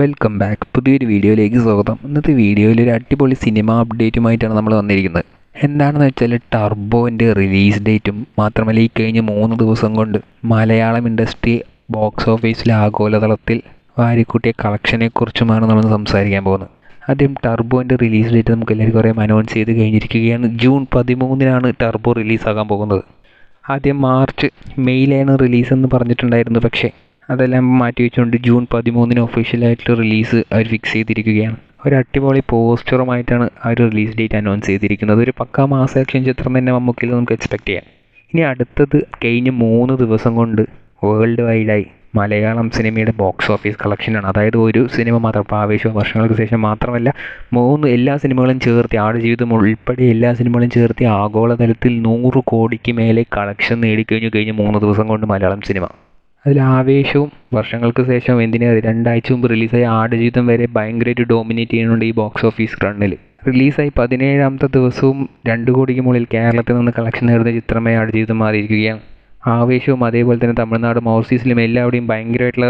Welcome back പുതിയൊരു വീഡിയോയിലേക്ക് സ്വാഗതം. ഇന്നത്തെ വീഡിയോയിൽ ഒരു അടിപൊളി സിനിമ അപ്ഡേറ്റുമായിട്ടാണ് നമ്മൾ വന്നിരിക്കുന്നത്. എന്താണെന്ന് വെച്ചാൽ ടർബോന്റെ റിലീസ് ഡേറ്റും മാത്രമല്ല ഈ കഴിഞ്ഞ മൂന്ന് ദിവസം കൊണ്ട് മലയാളം ഇൻഡസ്ട്രി ബോക്സ് ഓഫീസിലെ ആഗോളതലത്തിൽ വാരിക്കൂട്ടിയ കളക്ഷനെക്കുറിച്ചുമാണ് നമ്മൾ സംസാരിക്കാൻ പോകുന്നത്. ആദ്യം ടർബോന്റെ റിലീസ് ഡേറ്റ് നമുക്ക് എല്ലാവർക്കും അറിയാം. അനൗൺസ് ചെയ്ത് കഴിഞ്ഞിരിക്കുകയാണ്. ജൂൺ പതിമൂന്നിനാണ് ടർബോ റിലീസാകാൻ പോകുന്നത്. ആദ്യം മാർച്ച് മെയ്യിലാണ് റിലീസ് എന്ന് പറഞ്ഞിട്ടുണ്ടായിരുന്നു. പക്ഷേ അതെല്ലാം മാറ്റി വെച്ചുകൊണ്ട് ജൂൺ പതിമൂന്നിന് ഒഫീഷ്യലായിട്ടുള്ള റിലീസ് അവർ ഫിക്സ് ചെയ്തിരിക്കുകയാണ്. ഒരു അടിപൊളി പോസ്റ്ററുമായിട്ടാണ് ആ ഒരു റിലീസ് ഡേറ്റ് അനൗൺസ് ചെയ്തിരിക്കുന്നത്. ഒരു പക്കാ മാസ ആക്ഷൻ ചിത്രം തന്നെ നമുക്കിൽ നമുക്ക് എക്സ്പെക്റ്റ് ചെയ്യാം. ഇനി അടുത്തത് കഴിഞ്ഞ മൂന്ന് ദിവസം കൊണ്ട് വേൾഡ് വൈഡായി മലയാളം സിനിമയുടെ ബോക്സ് ഓഫീസ് കളക്ഷനാണ് അതായത് ഒരു സിനിമ മാത്രം ഇപ്പോൾ വർഷങ്ങൾക്ക് ശേഷം മാത്രമല്ല മൂന്ന് എല്ലാ സിനിമകളും ചേർത്ത് ആടുജീവിതം ഉൾപ്പെടെ എല്ലാ സിനിമകളും ചേർത്ത് ആഗോളതലത്തിൽ നൂറ് കോടിക്ക് മേലെ കളക്ഷൻ നേടിക്കഴിഞ്ഞു കഴിഞ്ഞ മൂന്ന് ദിവസം കൊണ്ട് മലയാളം സിനിമ അതിൽ ആവേശവും വർഷങ്ങൾക്ക് ശേഷം എന്തിനാ രണ്ടാഴ്ച മുമ്പ് റിലീസായ ആടുജീവിതം വരെ ഭയങ്കരമായിട്ട് ഡോമിനേറ്റ് ചെയ്യുന്നുണ്ട് ഈ ബോക്സ് ഓഫീസ് റണ്ണിൽ റിലീസായി പതിനേഴാമത്തെ ദിവസവും രണ്ട് കോടിക്ക് മുകളിൽ കേരളത്തിൽ നിന്ന് കളക്ഷൻ നേടുന്ന ചിത്രമായി ആടുജീവിതം മാറിയിരിക്കുകയാണ്. ആവേശവും അതേപോലെ തന്നെ തമിഴ്നാടും ഓവർസീസിലും എല്ലാവിടെയും ഭയങ്കരമായിട്ടുള്ള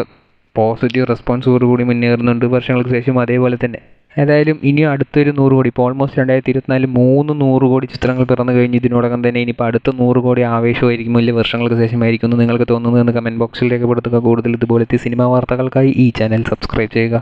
പോസിറ്റീവ് റെസ്പോൺസോടുകൂടി മുന്നേറുന്നുണ്ട് വർഷങ്ങൾക്ക് ശേഷം അതേപോലെ തന്നെ. ഏതായാലും ഇനി അടുത്തൊരു നൂറ് കോടി ഇപ്പോൾ ഓൾമോസ്റ്റ് രണ്ടായിരത്തി ഇരുപത്തിനാലിൽ മൂന്ന് നൂറ് കോടി ചിത്രങ്ങൾ പിറന്നു കഴിഞ്ഞ്. ഇതിനോടകം തന്നെ ഇനിയിപ്പോൾ അടുത്ത നൂറ് കോടി ആവേശമായിരിക്കും വലിയ വർഷങ്ങൾക്ക് ശേഷമായിരിക്കും എന്ന് നിങ്ങൾക്ക് തോന്നുന്നു എന്ന് കമന്റ് ബോക്സിൽ രേഖപ്പെടുത്തുക. കൂടുതൽ ഇതുപോലത്തെ സിനിമാ വാർത്തകൾക്കായി ഈ ചാനൽ സബ്സ്ക്രൈബ് ചെയ്യുക.